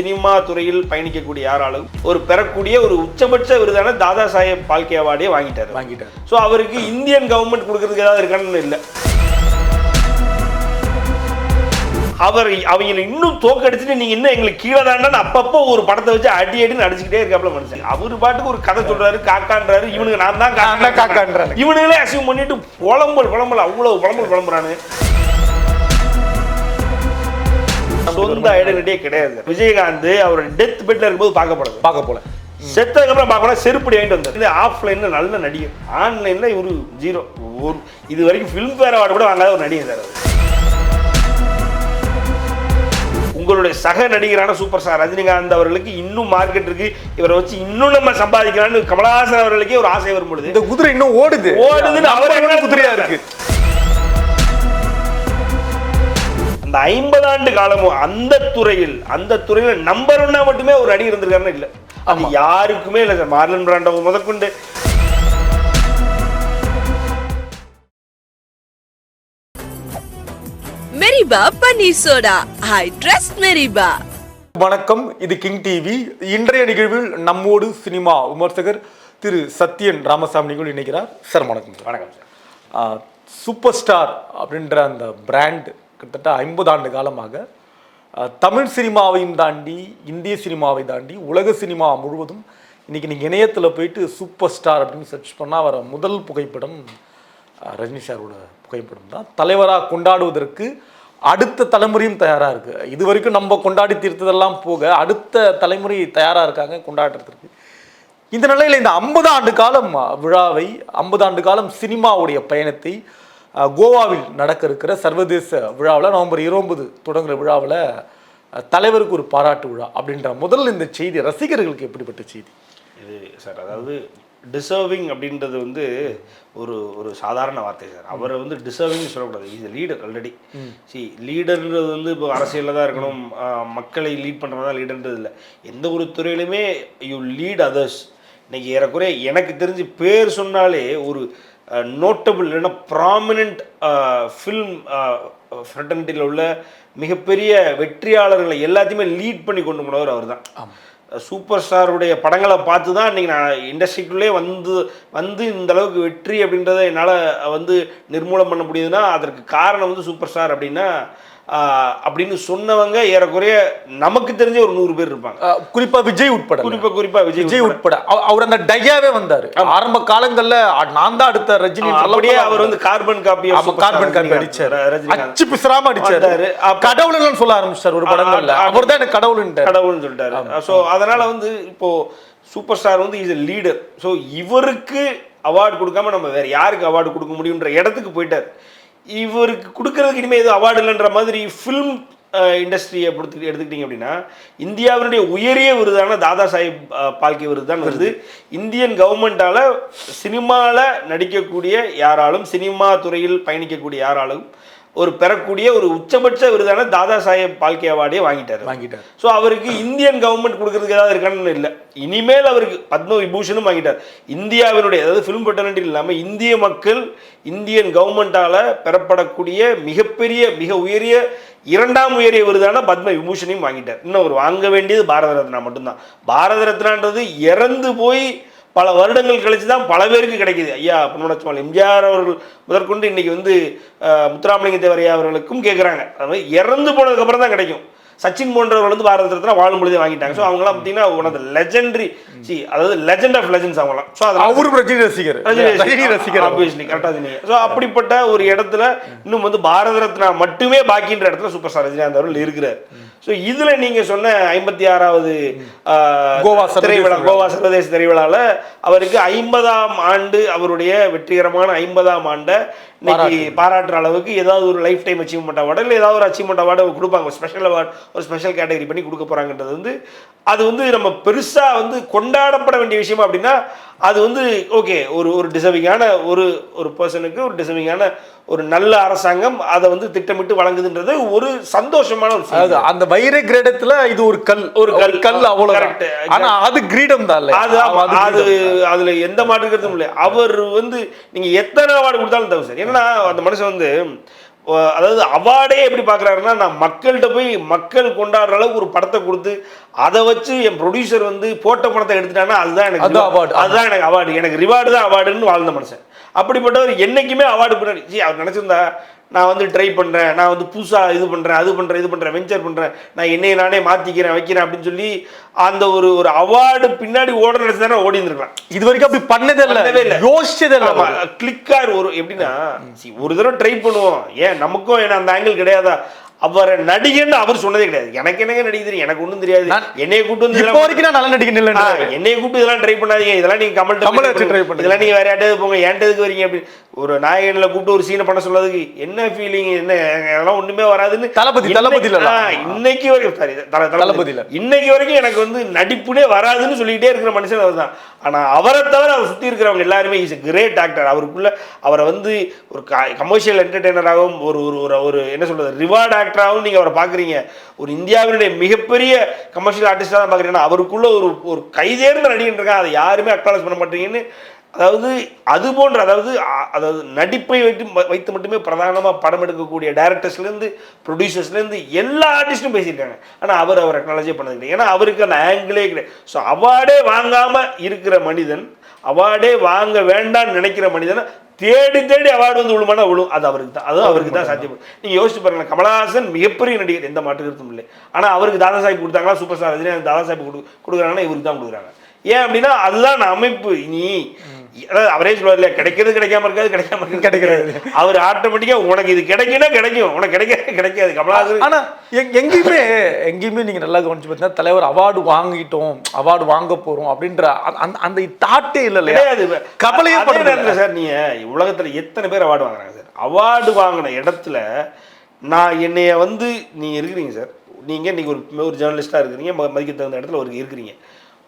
Cinema துறையில் பயணிக்கக்கூடிய யாராலும் ஒரு பெறக்கூடிய ஒரு உச்சபட்ச விருதான தாதா சாஹேப் பால்கே அவார்டே வாங்கிட்டாரு. வாங்கிட்டார். ஸோ அவருக்கு இந்தியன் கவர்மெண்ட் கொடுக்கறதுக்கு ஏதாவது இருக்கான்னு இல்லை. அவர் அவங்களை இன்னும் தோக்கடிச்சுட்டு நீங்க இன்னும் எங்களுக்கு கீழே தாண்டான்னு அப்பப்போ ஒரு படத்தை வச்சு அடி அடின்னு அடிச்சுக்கிட்டே இருக்காப்ல மனுஷன். அவரு பாட்டுக்கு ஒரு கதை சொல்றாரு காக்கான்றாரு. இவனுக்கு நான் தான் காக்கான்றாரு. இவனுங்களே அசிவம் பண்ணிட்டு புலம்பல் புலம்பல். அவ்வளவு புலம்பல் புலம்புறானு. சொந்த ஐடென்டிட்டியே கிடையாது. விஜயகாந்த் அவர் டெத் பெட்ல இருக்கும்போது பார்க்கப்படுது. பார்க்க போல. செத்ததுக்கு அப்புறம் பார்க்கணும் செருப்படி வாங்கிட்டு வந்தார். இந்த ஆஃப்லைன்ல நல்ல நடிகர் ஆன்லைன்ல இவரு ஜீரோ ஒரு இது வரைக்கும் ஃபிலிம் ஃபேர் அவார்டு கூட வாங்காத ஒரு நடிகர் சார் உங்களுடைய சக நடிகரான சூப்பர் ஸ்டார் ரஜினிகாந்த் அவர்களுக்கு இன்னும் மார்க்கெட் இருக்கு. இவரை வச்சு இன்னும் நம்ம சம்பாதிக்கலாம்னு கமலஹாசன் அவர்களுக்கே ஒரு ஆசை வரும் பொழுது இந்த குதிரை இன்னும் ஓடுது. ஓடுதுன்னு அவர் குதிரையா இருக்கு. அந்த ஐம்பது ஆண்டு காலமும் அந்த துறையில் அந்த துறையில நம்பர் ஒன்னா மட்டுமே ஒரு நடிகர் இருந்திருக்காருன்னு இல்ல. அது யாருக்குமே இல்லை சார். மார்லன் பிராண்டோ முதற்கொண்டு. மெரிபா பன்னீர் சோடா. ஐ ட்ரஸ்ட் மெரிபா. வணக்கம். இது கிங் டிவி இன்றைய நிகழ்வில் நம்மோடு சினிமா விமர்சகர் திரு சத்யன் ராமசாமி நிகழ்வு இணைக்கிறார் சார் வணக்கம் சார். வணக்கம் சார். சூப்பர் ஸ்டார் அப்படின்ற அந்த பிராண்ட் கிட்டத்தட்ட ஐம்பது ஆண்டு காலமாக தமிழ் சினிமாவையும் தாண்டி இந்திய சினிமாவை தாண்டி உலக சினிமா முழுவதும் இன்றைக்கி நீங்கள் இணையத்தில் போயிட்டு சூப்பர் ஸ்டார் அப்படின்னு சர்ச் பண்ணால் வர முதல் புகைப்படம் ரஜினி சாரோட புகைப்படம் தான். தலைவராக கொண்டாடுவதற்கு அடுத்த தலைமுறையும் தயாராக இருக்குது இது வரைக்கும் நம்ம கொண்டாடி தீர்த்ததெல்லாம் போக அடுத்த தலைமுறை தயாராக இருக்காங்க கொண்டாடுறதுக்கு. இந்த நிலையில் இந்த ஐம்பது ஆண்டு காலம் விழாவை ஐம்பது ஆண்டு காலம் சினிமாவுடைய பயணத்தை கோவாவில் நடக்க இருக்கிற சர்வதேச விழாவில் நவம்பர் இருபது தொடங்குற விழாவில் தலைவருக்கு ஒரு பாராட்டு விழா அப்படின்ற முதல்ல இந்த செய்தி ரசிகர்களுக்கு எப்படிப்பட்ட செய்தி? இது சார் அதாவது டிசர்விங் அப்படின்றது வந்து ஒரு ஒரு சாதாரண வார்த்தை சார். அவரை வந்து டிசர்விங் சொல்லக்கூடாது. இஸ் லீடர் ஆல்ரெடி சி லீடர்ன்றது வந்து இப்போ அரசியலில் தான் இருக்கணும். மக்களை லீட் பண்ணுறது தான் லீடர்ன்றது இல்லை. எந்த ஒரு துறையிலுமே யூ லீட் அதர்ஸ் இன்னைக்கு ஏறக்குறைய எனக்கு தெரிஞ்சு பேர் சொன்னாலே ஒரு நோட்டபிள் இல்லைன்னா ப்ராமினென்ட் ஃபில்ம் ஃப்ரெட்டனிட்டியில் உள்ள மிகப்பெரிய வெற்றியாளர்களை எல்லாத்தையுமே லீட் பண்ணி கொண்டு போனவர் அவர் தான் சூப்பர் ஸ்டாருடைய படங்களை பார்த்து தான் இன்றைக்கி நான் இண்டஸ்ட்ரிக்குள்ளே வந்து வந்து இந்த அளவுக்கு வெற்றி அப்படின்றத என்னால் வந்து நிர்மூலம் பண்ண முடியுதுன்னா அதற்கு காரணம் வந்து சூப்பர் ஸ்டார் அப்படின்னா அப்படின்னு சொன்னவங்க ஏறக்குறைய நமக்கு தெரிஞ்ச ஒரு நூறு பேர் இருப்பாங்க. குறிப்பா விஜய் உட்பட. குறிப்பாக குறிப்பாக விஜய் விஜய் உட்பட. உட்பட. அவ- அவர் அந்த டையாவே வந்தாரு. ஆரம்ப காலங்கள்ல நான் தான் அடுத்த ரஜினி அப்படியே அவர் வந்து கார்பன் காப்பி கார்பன் காப்பி அடிச்சாரு. அச்சு பிசுறாம அடிச்சாரு. கடவுள்னு சொல்ல ஆரம்பிச்சாரு ஒரு படங்கள்ல. அவர் தான் எனக்கு கடவுள்ன்ட்டாரு கடவுள்னு சொல்லிட்டாரு. ஸோ அதனால வந்து இப்போ சூப்பர் ஸ்டார் வந்து இஸ் லீடர் ஸோ இவருக்கு அவார்டு கொடுக்காம நம்ம வேற யாருக்கு அவார்டு கொடுக்க முடியுன்ற இடத்துக்கு போயிட்டார். இவருக்கு கொடுக்கறதுக்கு இனிமேல் எதுவும் அவார்டு இல்லைன்ற மாதிரி ஃபிலிம் இண்டஸ்ட்ரியை பொறுத்து எடுத்துக்கிட்டீங்க அப்படின்னா இந்தியாவினுடைய உயரிய விருதான தாதா சாஹிப் பால்கே விருது தான் வருது. இந்தியன் கவர்மெண்ட்டால் சினிமாவில் நடிக்கக்கூடிய யாராலும் சினிமா துறையில் பயணிக்கக்கூடிய யாராலும் ஒரு பெறக்கூடிய ஒரு உச்சபட்ச விருதான தாதா சாஹேப் பால்கே அவார்டே வாங்கிட்டாரு. வாங்கிட்டாரு. ஸோ அவருக்கு இந்தியன் கவர்மெண்ட் கொடுக்கறதுக்கு ஏதாவது இருக்கான்னு இல்லை. இனிமேல் அவருக்கு பத்ம விபூஷனும் வாங்கிட்டார். இந்தியாவினுடைய அதாவது ஃபிலிம் பெட்டர்னிட்டி இல்லாமல் இந்திய மக்கள் இந்தியன் கவர்மெண்டால் பெறப்படக்கூடிய மிகப்பெரிய மிக உயரிய இரண்டாம் உயரிய விருதான பத்ம விபூஷனையும் வாங்கிட்டார். இன்னும் அவர் வாங்க வேண்டியது பாரத ரத்னா மட்டும்தான். பாரத ரத்னான்றது இறந்து போய் பல வருடங்கள் கழிச்சு தான் பல பேருக்கு கிடைக்குது. ஐயா பொன்மனச்சுமால் எம்ஜிஆர் அவர்கள் முதற்கொண்டு இன்னைக்கு வந்து முத்துராமலிங்க தேவரையா அவர்களுக்கும் கேட்குறாங்க அது இறந்து போனதுக்கு அப்புறம் தான் கிடைக்கும். சச்சின் போன்றவர்கள் வந்து பாரத ரத்னா வாழும் பொழுதே வாங்கிட்டாங்க. ஸோ அவங்களாம் பார்த்தீங்கன்னா ஒன் ஆஃப் லெஜெண்டரி சி அதாவது லெஜெண்ட் ஆஃப் லெஜெண்ட்ஸ் அவங்களாம் ஸோ அதனால அவரும் ரஜினி ரசிகர். ரஜினி ரசிகர். அவர். ஆப்வியஸ்லி கரெக்டாக சொன்னீங்க. ஸோ அப்படிப்பட்ட ஒரு இடத்துல இன்னும் வந்து பாரத ரத்னா மட்டுமே பாக்கின்ற இடத்துல சூப்பர் ஸ்டார் ரஜினிகாந்த் அவர்கள் இருக்கிறார். ஸோ இதுல நீங்க சொன்ன ஐம்பத்தி ஆறாவது கோவா சர்வதேச திரைவிழா விழா. கோவா சர்வதேச திரைவிழால அவருக்கு ஐம்பதாம் ஆண்டு அவருடைய வெற்றிகரமான ஐம்பதாம் ஆண்டை இன்னைக்கு பாராட்டுற அளவுக்கு ஏதாவது ஒரு லைஃப் டைம் அச்சீவ்மெண்ட் அவார்டு இல்லை ஏதாவது ஒரு அச்சீவ்மெண்ட் அவார்டு கொடுப்பாங்க ஸ்பெஷல் அவார்டு ஒரு ஸ்பெஷல் கேட்டகரி பண்ணி கொடுக்க போறாங்கன்றது வந்து அது வந்து நம்ம பெருசா வந்து கொண்டாடப்பட வேண்டிய விஷயம் அப்படின்னா அது வந்து ஓகே ஒரு ஒரு டிசர்விங்கான ஒரு ஒரு பர்சனுக்கு ஒரு டிசர்விங்கான ஒரு நல்ல அரசாங்கம் அதை வந்து திட்டமிட்டு வழங்குதுன்றது ஒரு சந்தோஷமான ஒரு செய்தி. அந்த வைர கிரீடத்துல இது ஒரு கல் ஒரு கல். கல் அவ்வளவு. ஆனா அது கிரீடம் தான் அது அது. அதுல எந்த மாற்று கருத்தும் இல்லை அவர் வந்து நீங்க எத்தனை அவார்டு கொடுத்தாலும் தவிர சார் ஏன்னா அந்த மனுஷன் வந்து அதாவது அவார்டே எப்படி பார்க்குறாருன்னா நான் மக்கள்கிட்ட போய் மக்கள் கொண்டாடுற அளவுக்கு ஒரு படத்தை கொடுத்து அதை வச்சு என் ப்ரொடியூசர் வந்து போட்ட படத்தை எடுத்துட்டாங்கன்னா அதுதான் எனக்கு award. அதுதான் எனக்கு அவார்டு எனக்கு ரிவார்டு தான் அவார்டுன்னு வாழ்ந்த மனுஷன். அப்படிப்பட்டவர் என்னைக்குமே அவார்டு பின்னாடி. ஜி அவர் நினச்சிருந்தா நான் வந்து ட்ரை பண்ணுறேன் நான் வந்து புதுசாக இது பண்ணுறேன் அது பண்ணுறேன் இது பண்ணுறேன் வெஞ்சர் பண்ணுறேன் நான் என்னைய நானே மாற்றிக்கிறேன் வைக்கிறேன் அப்படின்னு சொல்லி அந்த ஒரு ஒரு அவார்டு பின்னாடி ஓட நினச்சி தானே ஓடி இருந்திருக்கலாம் இது வரைக்கும் அப்படி பண்ணதே இல்ல. யோசிச்சதே இல்ல ஆமா, கிளிக்கார் ஒரு எப்படின்னா ஒரு தடவை ட்ரை பண்ணுவோம். ஏன் நமக்கும் ஏன்னா அந்த ஆங்கிள் கிடையாதா? அவரை நடிகன்னு அவர் சொன்னதே கிடையாது. எனக்கு என்னங்க நடிக்க தெரியும்? எனக்கு ஒன்றும் தெரியாது. என்னைய கூட்டு வந்து இப்போ வரைக்கும் நான் நல்ல நடிகை ஆ, இல்லைன்னு என்னைய கூப்பிட்டு இதெல்லாம் ட்ரை பண்ணாதீங்க. இதெல்லாம் நீங்க கமல் கமலை வச்சு try பண்ணுங்க. இதெல்லாம் நீங்க வேற யார்ட்டாவது போங்க. ஏன்ட்ட எதுக்கு வரீங்க அப்படி. ஒரு நாயகன்ல கூப்பிட்டு ஒரு சீனை பண்ண சொன்னதுக்கு என்ன ஃபீலிங் என்ன அதெல்லாம் ஒண்ணுமே வராதுன்னு தளபதி, தளபதி இல்ல. இன்னைக்கு வரைக்கும் சாரி தளபதி. இல்ல. இன்னைக்கு வரைக்கும் எனக்கு வந்து நடிப்புனே வராதுன்னு சொல்லிக்கிட்டே இருக்கிற மனுஷன் அவர் தான். ஆனா அவரை தவிர அவர் சுத்தி இருக்கிறவங்க எல்லாருமே இஸ் கிரேட் ஆக்டர் அவருக்குள்ள அவரை வந்து ஒரு கமர்ஷியல் என்டர்டெய்னராகவும் ஒரு ஒரு ஒரு என்ன சொல்றது ரிவார்ட் ஆக்டராகவும் நீங்க அவரை பாக்குறீங்க. ஒரு இந்தியாவினுடைய மிகப்பெரிய கமர்ஷியல் ஆர்டிஸ்டாக தான் பார்க்குறீங்கன்னா அவருக்குள்ள ஒரு ஒரு கைதேர்ந்த நடிகன் இருக்கான் அதை யாருமே அக்னாலஜ் பண்ண மாட்டீங்கன்னு அதாவது அது போன்ற அதாவது அதாவது நடிப்பை வைத்து வைத்து மட்டுமே பிரதானமாக படம் எடுக்கக்கூடிய டேரக்டர்ஸ்லேருந்து ப்ரொடியூசர்ஸ்லேருந்து எல்லா ஆர்டிஸ்ட்டும் பேசியிருக்காங்க. ஆனால் அவர் அவர் அக்னாலஜே பண்ணது கிடையாது ஏன்னா அவருக்கு அந்த ஆங்கிளே கிடையாது ஸோ அவார்டே வாங்காமல் இருக்கிற மனிதன் அவார்டே வாங்க வேண்டாம்னு நினைக்கிற மனிதனை தேடி தேடி அவார்டு வந்து விழுமானா விழும். அது அவருக்கு தான். அதுவும் அவருக்கு தான் சாத்தியம். நீங்கள் யோசிச்சு பாருங்க கமலஹாசன் மிகப்பெரிய நடிகர் எந்த மாற்று கருத்தும் இல்லை. ஆனால் அவருக்கு தாதா சாஹிப் கொடுத்தாங்களா சூப்பர் ஸ்டார் ரஜினி தாதா சாஹிப் கொடு கொடுக்குறாங்கன்னா இவருக்கு தான் கொடுக்குறாங்க. ஏன் அப்படின்னா அதுதான் அமைப்பு. நீ அவரே சொல்லுவார் கிடைக்கிறது கிடைக்காம இருக்காது கிடைக்காம இருக்காது. கிடைக்கிறது. அவர் ஆட்டோமேட்டிக்காக உனக்கு இது கிடைக்குன்னா கிடைக்கும். உனக்கு கிடைக்க கிடைக்காது. கமலஹாசன் ஆனா எங்- எங்கேயுமே எங்கேயுமே நீங்க நல்லா கவனிச்சு பார்த்தீங்கன்னா தலைவர் அவார்டு வாங்கிட்டோம் அவார்டு வாங்க போறோம் அப்படின்ற அந்த- அந்த தாட்டே இல்ல இல்லையா? கவலையே நேரத்துல சார் நீங்க உலகத்துல எத்தனை பேர் அவார்டு வாங்குறாங்க சார்? அவார்டு வாங்கின இடத்துல நான் என்னைய வந்து நீங்க இருக்கிறீங்க சார். நீங்க இன்னைக்கு ஒரு ஒரு ஜேர்னலிஸ்டா இருக்கிறீங்க மதிக்க தகுந்த இடத்துல ஒரு இருக்கிறீங்க.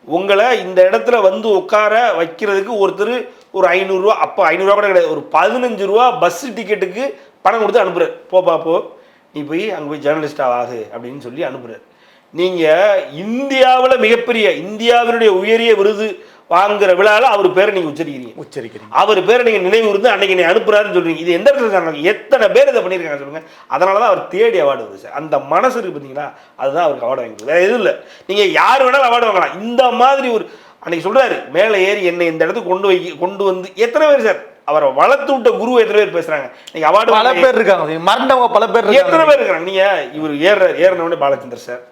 உங்களை இந்த இடத்துல வந்து உட்கார வைக்கிறதுக்கு ஒருத்தர் ஒரு ஐநூறுரூவா அப்போ ஐநூறுரூவா கூட கிடையாது ஒரு பதினஞ்சு ரூபா பஸ் டிக்கெட்டுக்கு பணம் கொடுத்து அனுப்புறாரு. போப்பா போ நீ போய் அங்கே போய் ஜேர்னலிஸ்டாக ஆகு அப்படின்னு சொல்லி அனுப்புகிறார் நீங்கள் இந்தியாவில் மிகப்பெரிய இந்தியாவினுடைய உயரிய விருது வாங்குற விழாவில் அவர் பேரை நீங்கள் உச்சரிக்கிறீங்க. உச்சரிக்கிறீங்க. அவர் பேரை நீங்கள் நினைவு இருந்து அன்னைக்கு நீ அனுப்புறாருன்னு சொல்றீங்க. இது எந்த இடத்துல சார் நடக்கும்? எத்தனை பேர் இதை பண்ணியிருக்காங்க சொல்லுங்க. அதனால தான் அவர் தேடி அவார்டு வருது சார். அந்த மனசு இருக்கு பார்த்தீங்களா அதுதான் அவருக்கு அவார்டு வாங்கி வேற எதுவும் இல்லை. நீங்கள் யார் வேணாலும் அவார்டு வாங்கலாம். இந்த மாதிரி ஒரு அன்னைக்கு சொல்றாரு மேலே ஏறி என்னை இந்த இடத்துக்கு கொண்டு வை கொண்டு வந்து எத்தனை பேர் சார்? அவரை வளர்த்து விட்ட குரு எத்தனை பேர் பேசுறாங்க? நீங்க அவார்டு பல பேர் இருக்காங்க. மறந்தவங்க பல பேர் எத்தனை இருக்காங்க பேர் இருக்கிறாங்க நீங்க இவர் ஏற ஏறினவனே பாலச்சந்தர் சார்.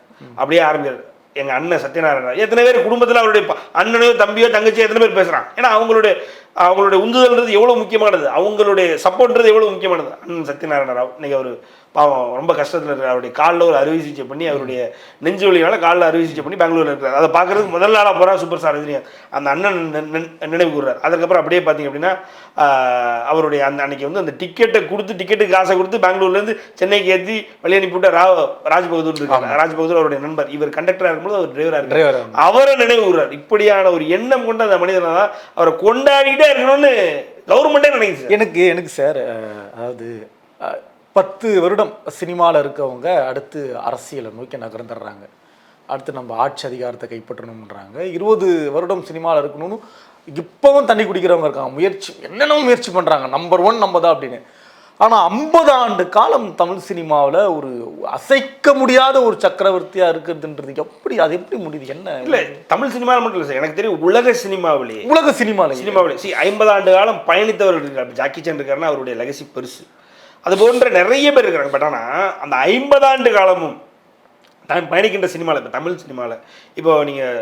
அப்படியே ஆரம்பிக்கிறார். எங்கள் அண்ணன் சத்யநாராயணன் எத்தனை பேர் குடும்பத்தில் அவருடைய அண்ணனையோ தம்பியோ தங்கச்சியோ எத்தனை பேர் பேசுகிறான் ஏன்னா அவங்களுடைய அவங்களுடைய உந்துதல்ன்றது எவ்வளவு முக்கியமானது? அவங்களுடைய சப்போர்ட்ன்றது எவ்வளவு முக்கியமானது? அண்ணன் சத்யநாராயண ராவ் இன்னைக்கு அவர் பாவம் ரொம்ப கஷ்டத்துல இருக்கார். அவருடைய காலில் ஒரு அறுவை சிகிச்சை பண்ணி அவருடைய நெஞ்சு வலினால காலில் அறுவை சிகிச்சை பண்ணி பெங்களூர்ல இருக்கிறார் அதை பார்க்கறதுக்கு முதல் நாளாக போறா சூப்பர் ஸ்டார் ரஜினி அந்த அண்ணன் நினை- நினை- நினைவு கூறுறார். அதுக்கப்புறம் அப்படியே பார்த்தீங்க அப்படின்னா அவருடைய அந்த அன்னைக்கு வந்து அந்த டிக்கெட்டை கொடுத்து டிக்கெட்டுக்கு காசை கொடுத்து பெங்களூர்லேருந்து சென்னைக்கு ஏற்றி வழி அனுப்பிவிட்ட ரா ராஜ் பகதூர் இருக்கார். ராஜ் பகதூர் அவருடைய நண்பர். இவர் கண்டக்டராக இருக்கும்போது அவர் டிரைவராக இருக்கார். அவரை நினைவு கூறுறார். இப்படியான ஒரு எண்ணம் கொண்ட அந்த மனிதனை தான் அவரை கொண்டாடிட்டே இருக்கணும்னு கவர்மெண்ட்டே நினைக்குது எனக்கு எனக்கு சார் அதாவது பத்து வருடம் சினிமாவில் இருக்கவங்க அடுத்து அரசியலை நோக்கி நகர்ந்துடுறாங்க. அடுத்து நம்ம ஆட்சி அதிகாரத்தை கைப்பற்றணும்ன்றாங்க. இருபது வருடம் சினிமாவில் இருக்கணும்னு இப்போவும் தண்ணி குடிக்கிறவங்க இருக்காங்க. முயற்சி என்னென்ன முயற்சி பண்ணுறாங்க நம்பர் ஒன் நம்ம தான் அப்படின்னு. ஆனால் ஐம்பது ஆண்டு காலம் தமிழ் சினிமாவில் ஒரு அசைக்க முடியாத ஒரு சக்கரவர்த்தியாக இருக்கிறதுன்றது எப்படி அது எப்படி முடியுது? என்ன? இல்ல தமிழ் சினிமாவில் மட்டும் இல்லை சார் எனக்கு தெரியும் உலக சினிமாவிலேயே. உலக சினிமாவில் சினிமாவில். சி ஐம்பது ஆண்டு காலம் பயணித்தவர்கள் இருக்கார் ஜாக்கி சான் இருக்காருன்னா அவருடைய லெகசி பெருசு. அது போன்ற நிறைய பேர் இருக்கிறாங்க. பட் ஆனால் அந்த ஐம்பது ஆண்டு காலமும் தான் பயணிக்கின்ற சினிமாவில் இப்போ தமிழ் சினிமாவில் இப்போ நீங்கள்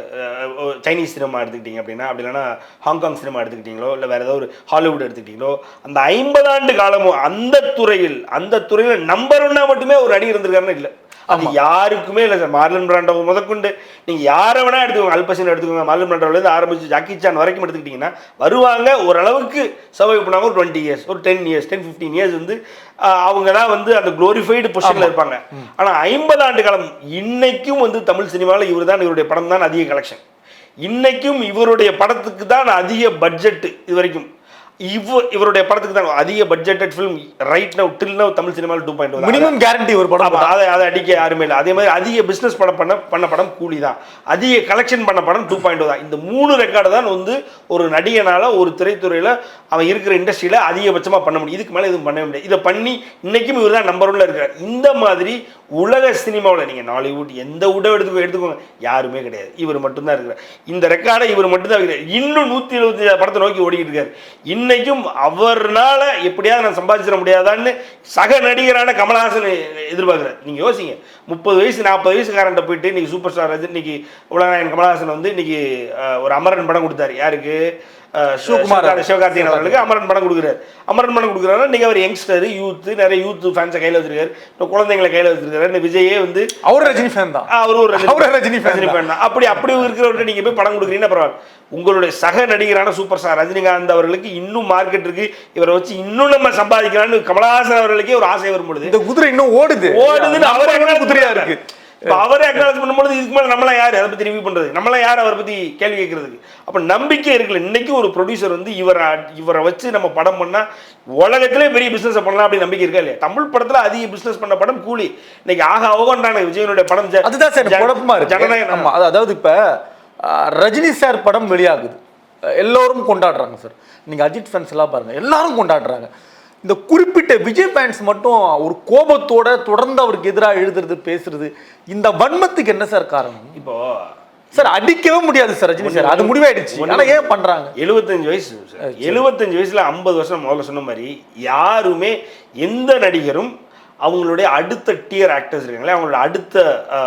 சைனீஸ் சினிமா எடுத்துக்கிட்டீங்க அப்படின்னா அப்படி இல்லைன்னா ஹாங்காங் சினிமா எடுத்துக்கிட்டீங்களோ இல்லை வேறு ஏதாவது ஒரு ஹாலிவுட் எடுத்துக்கிட்டீங்களோ அந்த ஐம்பது ஆண்டு காலமும் அந்த துறையில் அந்த துறையில் நம்பர் ஒன்னா மட்டுமே ஒரு அடி இருந்திருக்காருன்னு இல்லை. அது யாருக்குமே இல்லை சார். மார்லன் பிராண்டோ முதற்கொண்டு நீங்கள் யாரை வேணா எடுத்துக்கோங்க. அல்பசின் எடுத்துக்கோங்க. மார்லன் பிராண்டோலேருந்து ஆரம்பிச்சு ஜாக்கி சான் வரைக்கும் எடுத்துக்கிட்டிங்கன்னா வருவாங்க ஓரளவுக்கு சர்வை பண்ணாங்க ஒரு டுவெண்ட்டி இயர்ஸ் ஒரு ten years ten fifteen years வந்து அவங்க தான் வந்து அந்த குளோரிஃபைடு பொசிஷனில் இருப்பாங்க. ஆனால் ஐம்பது ஆண்டு காலம் இன்னைக்கும் வந்து தமிழ் சினிமாவில் இவர் தான் இவருடைய படம் தான் அதிக கலெக்ஷன் இன்னைக்கும் இவருடைய படத்துக்கு தான் அதிக பட்ஜெட் இது வரைக்கும். இவ இவருடைய படத்துக்கு தான் அதிக budgeted film right now till now Tamil சினிமாவில் டூ பாயிண்ட் மினிமம் கேரண்டி ஒரு படம் அதை அதை அடிக்க யாருமே இல்லை. அதே மாதிரி அதிக பிஸ்னஸ் படம் பண்ண பண்ண படம் கூலி தான். அதிக கலெக்ஷன் பண்ண படம் டூ பாயிண்ட் தான். இந்த மூணு ரெக்கார்டு தான் வந்து ஒரு நடிகனால ஒரு திரைத்துறையில் அவன் இருக்கிற இண்டஸ்ட்ரியில் அதிகபட்சமாக பண்ண முடியும். இதுக்கு மேலே எதுவும் பண்ண முடியாது. இதை பண்ணி இன்னைக்கும் இவர் தான் நம்பர் ஒன்ல இருக்கிறார். இந்த மாதிரி உலக சினிமாவில் நீங்கள் நாலிவுட் எந்த உடை எடுத்துக்கோ எடுத்துக்கோங்க யாருமே கிடையாது. இவர் மட்டும்தான் இருக்கிறார். இந்த ரெக்கார்டை இவர் மட்டும்தான் இருக்கிறார் இன்னும் நூற்றி இருபத்தி படத்தை நோக்கி ஓடிக்கிட்டு இருக்காரு. இன்னைக்கும் அவர்னால எப்படியாவது நான் சம்பாதிச்சிட முடியாதான்னு சக நடிகரான கமலஹாசன் எதிர்பார்க்குறாரு. நீங்கள் யோசிங்க. முப்பது வயசு நாற்பது வயசுக்காரன்ட்ட போயிட்டு இன்றைக்கி சூப்பர் ஸ்டார் ரஜினி இன்னைக்கு உலகநாயகன் கமலஹாசன் வந்து இன்னைக்கு ஒரு அமரன் படம் கொடுத்தாரு. யாருக்கு? சிவகுமார். சிவகார்த்தி- சிவகார்த்திகேயன் அவர்களுக்கு அமரன் படம் கொடுக்குறாரு. அமரன் படம் கொடுக்குறாரு இன்னைக்கு அவர் யங்ஸ்டர் யூத் நிறைய யூத் ஃபேன்ஸை கையில் வச்சிருக்காரு. இப்போ குழந்தைங்களை கையில் வச்சிருக்காரு. இந்த விஜயே வந்து அவர் ரஜினி ஃபேன் தான். அவரும் ஒரு ரஜினி அவரும் ரஜினி ரஜினி fan தான். அப்படி அப்படி இருக்கிறவர்கிட்ட நீங்க போய் படம் கொடுக்குறீங்கன்னா பரவாயில்ல. உங்களுடைய சக நடிகரான சூப்பர் ஸ்டார் ரஜினிகாந்த் அவர்களுக்கு இன்னும் மார்க்கெட் இருக்கு. இவரை வச்சு இன்னும் நம்ம சம்பாதிக்கலாம்னு கமலஹாசன் அவர்களுக்கே ஒரு ஆசை வரும் பொழுது இந்த குதிரை இன்னும் ஓடுது. ஓடுதுன்னு அவர் அவரே குதிரையா இருக்கு. இப்ப அவரே அக்னாலஜ் பண்ணும்போது இதுக்கு மேல நம்மளாம் யார்? அதை பத்தி ரிவ்யூ பண்றது? நம்மளாம் யார்? அவரை பத்தி கேள்வி கேட்கறதுக்கு? அப்ப நம்பிக்கை இருக்குல்ல. இன்னைக்கு ஒரு ப்ரொடியூசர் வந்து இவரை இவரை வச்சு நம்ம படம் பண்ணா உலகத்திலே பெரிய பிசினஸ் பண்ணலாம் அப்படின்னு நம்பிக்கை இருக்கா இல்லையா? தமிழ் படத்துல அதிக பிசினஸ் பண்ண படம் கூலி. இன்னைக்கு ஆக ஓகன்றான விஜயனுடைய படம் அதுதான் சார் எனக்கு ஜன- குழப்பமா இருக்கு. ஜனநாயகம். அதாவது இப்ப ரஜினி சார் படம் வெளியாகுது. எல்லோரும் கொண்டாடுறாங்க சார். நீங்க அஜித் ஃபேன்ஸ் எல்லாம் பாருங்க. எல்லாரும் கொண்டாடுறாங்க. இந்த குறிப்பிட்ட விஜய் ஃபேன்ஸ் மட்டும் ஒரு கோபத்தோட தொடர்ந்து அவருக்கு எதிராக எழுதுறது பேசுறது இந்த வன்மத்துக்கு என்ன சார் காரணம்? இப்போ சார் அடிக்கவே முடியாது சார் ரஜினி சார். அது முடிவாயிடுச்சு. ஆனா ஏன் பண்றாங்க? எழுபத்தஞ்சு வயசு சார். எழுபத்தஞ்சு வயசுல ஐம்பது வருஷம் முதல்ல சொன்ன மாதிரி யாருமே எந்த நடிகரும் அவங்களுடைய அடுத்த டியர் ஆக்டர்ஸ் இருக்காங்களே அவங்களோட அடுத்த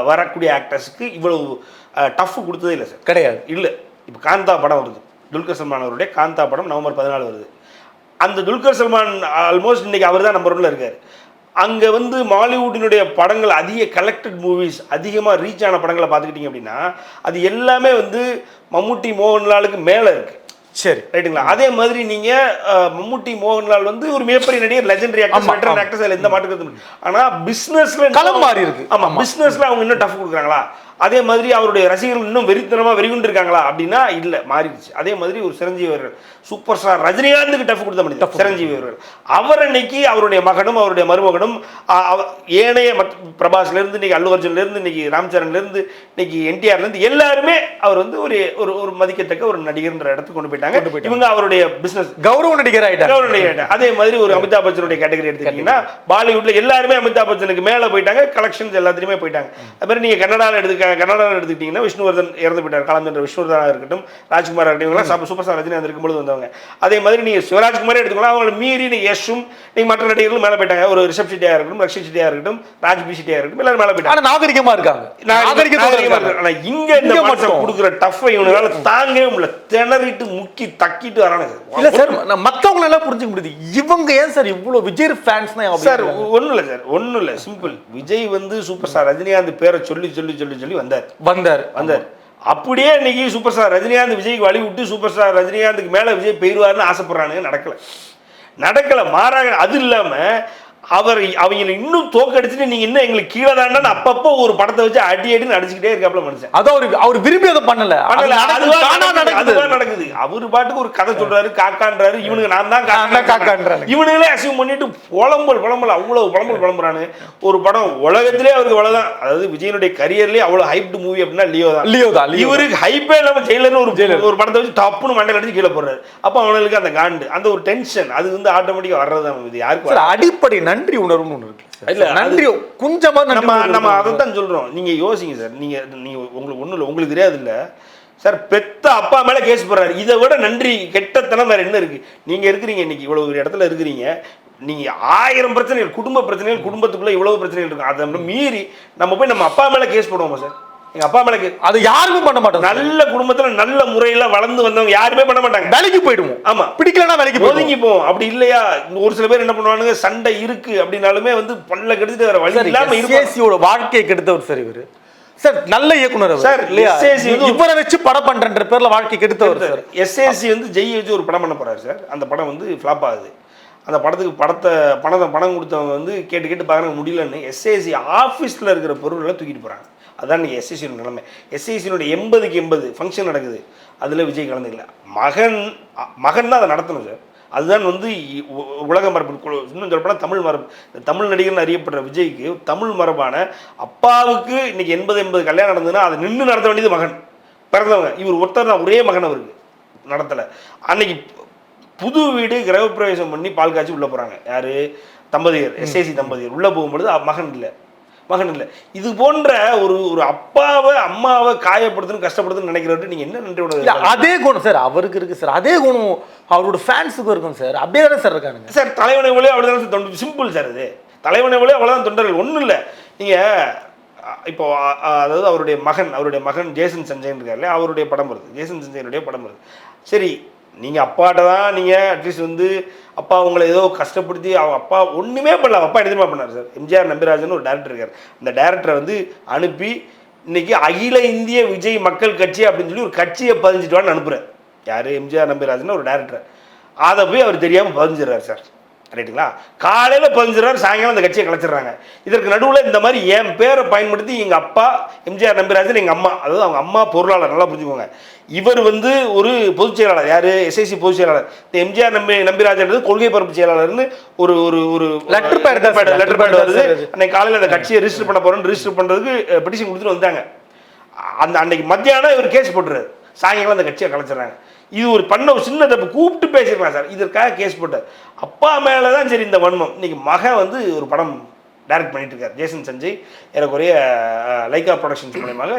வரக்கூடிய ஆக்டர்ஸ்க்கு இவ்வளவு டஃப் கொடுத்ததே இல்லை சார். கிடையாது. இல்லை. இப்போ காந்தா படம் வருது. துல்கர் சல்மான் அவருடைய காந்தா படம் நவம்பர் பதினாலு வருது. அந்த துல்கர் சல்மான் ஆல்மோஸ்ட் இன்னைக்கு அவர் தான் நம்பர் ஒன்ல இருக்கார். அங்கே வந்து மாலிவுட்டினுடைய படங்கள் அதிக கலெக்டட் மூவிஸ் அதிகமாக ரீச் ஆன படங்களை பார்த்துக்கிட்டிங்க அப்படின்னா அது எல்லாமே வந்து மம்முட்டி மோகன்லாலுக்கு மேலே இருக்குது சரி ரைட்டுங்களா அதே மாதிரி நீங்க மம்முட்டி மோகன்லால் வந்து ஒரு மிகப்பெரிய நடிகர் லெஜெண்டரி ஆமா. ஆக்டர்ஸ் அதுல எந்த கருத்தும் இல்லை. ஆனா பிசினஸ்ல களம் மாறி இருக்கு. ஆமா பிசினஸ்ல அவங்க இன்னும் டஃப் கொடுக்குறாங்களா அதே மாதிரி அவருடைய ரசிகர்கள் இன்னும் வெறித்தனமா வெறிகுண்டு இருக்காங்களா அப்படின்னா இல்ல மாறிடுச்சு. அதே மாதிரி ஒரு சிரஞ்சீவி அவர்கள் சூப்பர் ஸ்டார் ரஜினிகாந்துக்கு டஃப் கொடுத்த மனிதர் சிரஞ்சீவி அவர்கள். அவர் அன்னைக்கு அவருடைய மகனும் அவருடைய மருமகனும் ஏனைய மற்ற பிரபாஸ்ல இருந்து இன்னைக்கு அல்லு அர்ஜுன்ல இருந்து இன்னைக்கு ராம்சரன்ல இருந்து இன்னைக்கு என்டிஆர்ல இருந்து எல்லாருமே அவர் வந்து ஒரு ஒரு ஒரு மதிக்கத்தக்க ஒரு நடிகர்ன்ற இடத்துக்கு கொண்டு போயிட்டாங்க. இவங்க அவருடைய பிசினஸ் கௌரவ நடிகர் ஆயிட்டாங்க. கவர்னர் அதே மாதிரி ஒரு அமிதாப் பச்சனுடைய கேட்டகரி எடுத்துக்கிட்டீங்கன்னா பாலிவுட்ல எல்லாருமே அமிதாப் பச்சனுக்கு மேல போயிட்டாங்க கலெக்ஷன்ஸ் எல்லாத்துலயுமே போயிட்டாங்க. அது மாதிரி நீங்க கன்னடாவில் எடுத்துக்க கன்னடாவில் எடுத்துக்கிட்டீங்கன்னா விஷ்ணுவர்தன் இறந்து போயிட்டார். காலந்தன்ற விஷ்ணுவர்தனா இருக்கட்டும் ராஜ்குமார் இருக்கட்டும் இவங்கலாம் சூப்பர் ஸ்டார் ரஜினி இருக்கும்போது வந்தவங்க. அதே மாதிரி நீங்க சிவராஜ்குமாரே எடுத்துக்கலாம் அவங்களை மீறி நீங்க யஷும் நீங்க மற்ற நடிகர்களும் மேல போயிட்டாங்க. ஒரு ரிஷப் ஷெட்டியா இருக்கட்டும் ரக்ஷித் ஷெட்டியா இருக்கட்டும் ராஜ் பி ஷெட்டியா இருக்கட்டும் எல்லாரும் மேல போயிட்டாங்க. ஆனா நாகரிகமா இருக்காங்க. நாகரிகத்தோட நாகரிகமா இருக்காங்க. இருக்கு. ஆனா இங்க இந்த மட்டும். கொடுக்குற டஃப்பை இவனால தாங்கவே முடியல. திணறிட்டு முக்கி தக்கிட்டு வரானுங்க இல்ல சார் மத்தவங்க எல்லாம் புரிஞ்சுக்க முடியுது. இவங்க ஏன் சார் இவ்வளவு விஜய் ஃபேன்ஸ் சார் ஒன்றும் இல்லை சார். ஒன்றும் இல்லை. சிம்பிள் விஜய் வந்து சூப்பர் ஸ்டார் ரஜினிகாந்த் பேரை சொல்லி சொல்லி சொல்லி சொல்லி வந்தார். வந்தார். வந்தார். அப்படியே இன்னைக்கு சூப்பர் ஸ்டார் ரஜினிகாந்த் விஜய்க்கு வழி விட்டு சூப்பர் ஸ்டார் ரஜினிகாந்துக்கு மேலே விஜய் போயிடுவார்னு ஆசைப்படுறானுங்க. நடக்கல. நடக்கல. மாறாக அது இல்லாம அவர் அவங்களை இன்னும் தோக்கடிச்சுட்டு நீங்க இன்னும் எங்களுக்கு கீழே தாண்டான்னு அப்பப்போ ஒரு படத்தை வச்சு அடி அடின்னு அடிச்சுக்கிட்டே இருக்காப்புல மனுஷன். அது அவர் அவர் விரும்பி அதை பண்ணல. அது பண்ணல, நடக்குது, அவரு பாட்டுக்கு ஒரு கதை சொல்றாரு காக்கான்றாரு. இவனுக்கு நான் தான் காக்கான்றானுங்க. இவனுங்களே அசிவம் பண்ணிட்டு புலம்பல் புலம்பல் அவ்வளவு புலம்பல் புலம்புறானு. ஒரு படம் உலகத்திலே அவருக்கு அவ்வளவுதான். அதாவது விஜயனுடைய கரியர்லயே அவ்வளவு ஹைப்டு மூவி அப்படின்னா லியோ தான். லியோ தான் இவருக்கு ஹைப்பே இல்லாம ஜெயிலர்னு ஒரு ஜெயிலர். ஒரு படத்தை வச்சு டப்புன்னு மண்டையில் அடிச்சு கீழே போடுறாரு. அப்போ அவனுக்கு அந்த காண்டு அந்த ஒரு டென்ஷன் அது வந்து ஆட்டோமேட்டிக்கா வர்றதுதான் இது. யாருக்கு அடிப்படை நன்றி உணர்வுன்னு ஒன்று இருக்கு. இல்ல, நன்றி கொஞ்சமா நன்றி நம்ம நம்ம அதை. தான் சொல்றோம். நீங்க யோசிங்க சார். நீங்க நீங்க உங்களுக்கு ஒண்ணும் இல்லை. உங்களுக்கு தெரியாது இல்ல. சார் பெத்த அப்பா மேல கேஸ் போடுறாரு. இதை விட நன்றி கெட்டத்தனம் வேற என்ன இருக்கு? நீங்க இருக்கிறீங்க இன்னைக்கு. இவ்வளவு ஒரு இடத்துல இருக்கிறீங்க. நீங்க ஆயிரம் பிரச்சனைகள் குடும்ப பிரச்சனைகள் குடும்பத்துக்குள்ள இவ்வளவு பிரச்சனைகள் இருக்கும். அதை மீறி நம்ம போய் நம்ம அப்பா மேல கேஸ் போடுவோமா சார்? எங்க அப்பா case- அது யாருமே பண்ண மாட்டோம். நல்ல குடும்பத்துல நல்ல முறையில வளர்ந்து வந்தவங்க யாருமே பண்ண மாட்டாங்க. வேலைக்கு போயிடுவோம். ஆமா. பிடிக்கலன்னா வேலைக்கு ஒதுங்கி போவோம். அப்படி இல்லையா? ஒரு சில பேர் என்ன பண்ணுவானுங்க? சண்டை இருக்கு அப்படின்னாலுமே வந்து பல்ல கெடுத்துட்டு வேற வழி இல்லாம எஸ்ஏசியோட வாழ்க்கையை கெடுத்தவர் சார் இவரு. சார் நல்ல இயக்குனர். சார், இல்லையா? இவரை வச்சு படம் பண்றன்ற பேர்ல வாழ்க்கை கெடுத்தவர் சார். எஸ்ஏசி வந்து ஜெய் வச்சு ஒரு படம் பண்ண போறாரு சார். அந்த படம் வந்து ஃப்ளாப் ஆகுது. அந்த படத்துக்கு படத்தை பணத்தை பணம் கொடுத்தவங்க வந்து கேட்டு கேட்டு பார்க்குறாங்க முடியலன்னு எஸ்ஏசி ஆஃபீஸில் இருக்கிற பொருள்களை தூக்கிட்டு போகிறாங்க அதான் இன்னைக்கு எஸ்ஏசியோட நிலைமை. எஸ்ஏசியினுடைய எண்பதுக்கு எண்பது ஃபங்க்ஷன் நடக்குது. அதில் விஜய் கலந்துக்கல. மகன் மகன் தான் அதை நடத்தணும் சார். அதுதான் வந்து உலக மரபு இன்னும் சொல்லப்போனால் தமிழ் மரபு. தமிழ் நடிகர்னு அறியப்படுற விஜய்க்கு தமிழ் மரபான அப்பாவுக்கு இன்னைக்கு எண்பது எண்பது கல்யாணம் நடந்ததுன்னா அதை நின்று நடத்த வேண்டியது மகன். பிறந்தவங்க. இவர் ஒருத்தர் தான் ஒரே மகன் அவருக்கு நடத்தலை. அன்னைக்கு புது வீடு கிரகப்பிரவேசம் பண்ணி பால் காய்ச்சி உள்ளே போகிறாங்க யார்? தம்பதியர் எஸ்ஏசி தம்பதியர். உள்ளே போகும்பொழுது மகன் இல்லை. மகன் இல்லை இது போன்ற ஒரு ஒரு அப்பாவை அம்மாவை காயப்படுத்தணும் கஷ்டப்படுத்தணும்னு நினைக்கிறவர்கிட்ட நீங்கள் என்ன நன்றி அதே குணம் சார் அவருக்கு இருக்கு சார். அதே குணம் அவரோட ஃபேன்ஸுக்கும் இருக்கும் சார். அப்படியே தானே சார் இருக்கானுங்க. சார் தலைவனை போலே அவ்வளோதான் சார் தொண்டு சிம்பிள் சார் இது. தலைவனை போலே அவ்வளோதான் தொண்டர்கள். ஒன்றும் இல்லை. நீங்கள் இப்போ அதாவது அவருடைய மகன் அவருடைய மகன் ஜேசன் சஞ்சயன் இருக்கார்ல அவருடைய படம் வருது. ஜேசன் சஞ்சயனுடைய படம் வருது. சரி நீங்கள் அப்பாட்ட தான் நீங்கள் அட்லீஸ்ட் வந்து அப்பா உங்களை ஏதோ கஷ்டப்படுத்தி அவங்க அப்பா ஒன்றுமே பண்ணல. அவங்க அப்பா எடுத்துமா பண்ணார் சார்? எம்ஜிஆர் நம்பிராஜன் ஒரு டேரக்டர் இருக்கார். அந்த டேரக்டரை வந்து அனுப்பி இன்னைக்கு அகில இந்திய விஜய் மக்கள் கட்சி அப்படின்னு சொல்லி ஒரு கட்சியை பதிஞ்சிட்டு வான்னு அனுப்புகிறேன் யார்? எம்ஜிஆர் நம்பிராஜன் ஒரு டேரக்டர் அதை போய் அவர் தெரியாமல் பதிஞ்சிடுறாரு சார். ரைட்டுங்களா காலையில் பதிஞ்சிடறாரு சாயங்காலம் அந்த கட்சியை கலைச்சிடுறாங்க. இதற்கு நடுவில் இந்த மாதிரி என் பேரை பயன்படுத்தி எங்கள் அப்பா எம்ஜிஆர் நம்பிராஜன் எங்கள் அம்மா அதாவது அவங்க அம்மா பொருளாளர் நல்லா புரிஞ்சுக்கோங்க. இவர் வந்து ஒரு பொதுச் செயலாளர் யார்? எஸ்ஐசி பொதுச் செயலாளர். இந்த எம்ஜிஆர் நம்பி நம்பிராஜன்றது கொள்கை பரப்பு செயலாளர்னு ஒரு ஒரு ஒரு லெட்டர் பேட் pad தான் வருது. அன்னைக்கு காலையில் அந்த கட்சியை ரிஜிஸ்டர் பண்ண போகிறோன்னு ரிஜிஸ்டர் பண்ணுறதுக்கு பெட்டிஷன் கொடுத்துட்டு வந்தாங்க. அந்த அன்னைக்கு மத்தியானம் இவர் கேஸ் போட்டுறாரு. சாயங்காலம் அந்த கட்சியை கலைச்சிடுறாங்க. இது ஒரு பண்ண ஒரு சின்ன தப்பு. கூப்பிட்டு பேசிருக்கலாம் சார். இதற்காக கேஸ் போட்டார். அப்பா மேலே தான் சரி இந்த வன்மம். இன்னைக்கு மகன் வந்து ஒரு படம் டைரக்ட் பண்ணிட்டு இருக்காரு ஜேசன் சஞ்சய் ஏறக்குறைய லைக்கா ப்ரொடக்ஷன்ஸ் மூலயமாக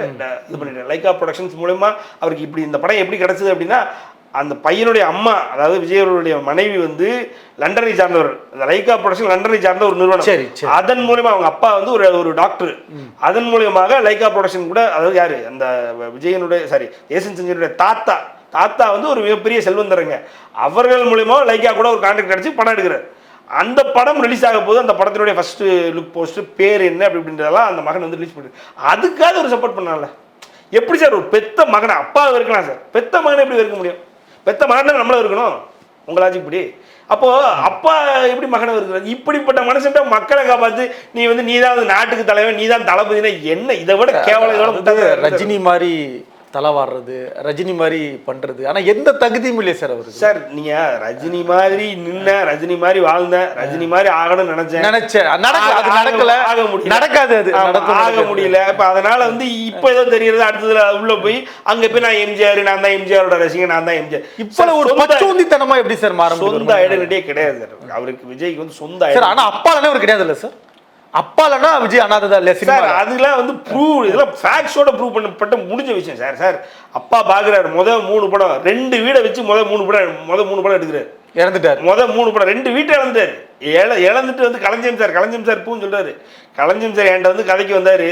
இது பண்ணிட்டு லைக்கா ப்ரொடக்ஷன்ஸ் மூலயமா அவருக்கு இப்படி இந்த படம் எப்படி கிடைச்சது அப்படின்னா அந்த பையனுடைய அம்மா அதாவது விஜய் அவர்களுடைய மனைவி வந்து லண்டனை சார்ந்தவர். அந்த லைக்கா ப்ரொடக்ஷன் லண்டனை சார்ந்த ஒரு நிறுவனம். அதன் மூலியமா அவங்க அப்பா வந்து ஒரு ஒரு டாக்டர் அதன் மூலியமாக லைக்கா ப்ரொடக்ஷன் கூட அதாவது யாரு? அந்த விஜயனுடைய சாரி ஏசன் செஞ்சனுடைய தாத்தா தாத்தா வந்து ஒரு மிகப்பெரிய செல்வந்தரங்க. அவர்கள் மூலியமா லைக்கா கூட ஒரு கான்ட்ராக்ட் அடிச்சு படம் எடுக்கிறார். அந்த படம் ரிலீஸ் ஆக போது அந்த படத்தினுடைய ஃபர்ஸ்ட் லுக் போஸ்ட் பேர் என்ன அப்படி இப்படின்றதெல்லாம் அந்த மகன் வந்து ரிலீஸ் பண்ணி அதுக்காக ஒரு சப்போர்ட் பண்ணால எப்படி சார் ஒரு பெத்த மகனை? அப்பா இருக்கலாம் சார். பெத்த மகனை எப்படி இருக்க முடியும்? பெத்த மகன் நம்மளும் இருக்கணும் உங்களாச்சும் இப்படி அப்போ அப்பா எப்படி மகனை இருக்கிறது இப்படிப்பட்ட மனுஷன்ட்ட மக்களை காப்பாத்து நீ வந்து நீ தான் நாட்டுக்கு தலைவன் நீ தான் தளபதினா என்ன? இதை விட கேவலம்? ரஜினி மாதிரி தலை வாடுறது ரஜினி மாதிரி பண்றது. ஆனா எந்த தகுதியும் இல்லையே சார் அவருக்கு. சார் நீங்க ரஜினி மாதிரி நின்ன ரஜினி மாதிரி வாழ்ந்த ரஜினி மாதிரி ஆகணும்னு நினைச்சேன். நினைச்சேன். நடக்க அது நடக்கல. ஆக முடியல. நடக்காது அது. ஆக. முடியல. இப்ப அதனால வந்து இப்ப ஏதோ தெரியுது அடுத்ததுல உள்ள போய் அங்க போய் நான் எம்ஜிஆர் நான் தான் எம்ஜிஆரோட ரசிகன் நான் தான் எம்ஜிஆர். இப்ப ஒரு பச்சோந்தித்தனமா எப்படி சார் மாற சொந்த முடியும் ஐடென்டிட்டியே கிடையாது சார். அவருக்கு விஜய்க்கு வந்து சொந்த சார் identity. ஆனா அப்பாலனா ஒரு கிடையாது இல்ல சார்? அப்பாலனா விஜய் அனாததா இல்லையா சார் அதெல்லாம் வந்து ப்ரூவ் இதெல்லாம் ஃபேக்ட்ஸோட ப்ரூவ் பண்ணப்பட்ட முடிஞ்ச விஷயம் சார். சார் அப்பா பார்க்குறாரு முத மூணு படம். ரெண்டு வீடை வச்சு முத மூணு படம் முத மூணு படம் எடுக்கிறாரு. இறந்துட்டார். முத மூணு படம். ரெண்டு வீட்டை இழந்துட்டாரு. இழ இழந்துட்டு வந்து கலைஞம் சார் கலைஞம் சார் பூன்னு சொல்றாரு. கலைஞம் சார் என்கிட்ட வந்து கதைக்கு வந்தாரு.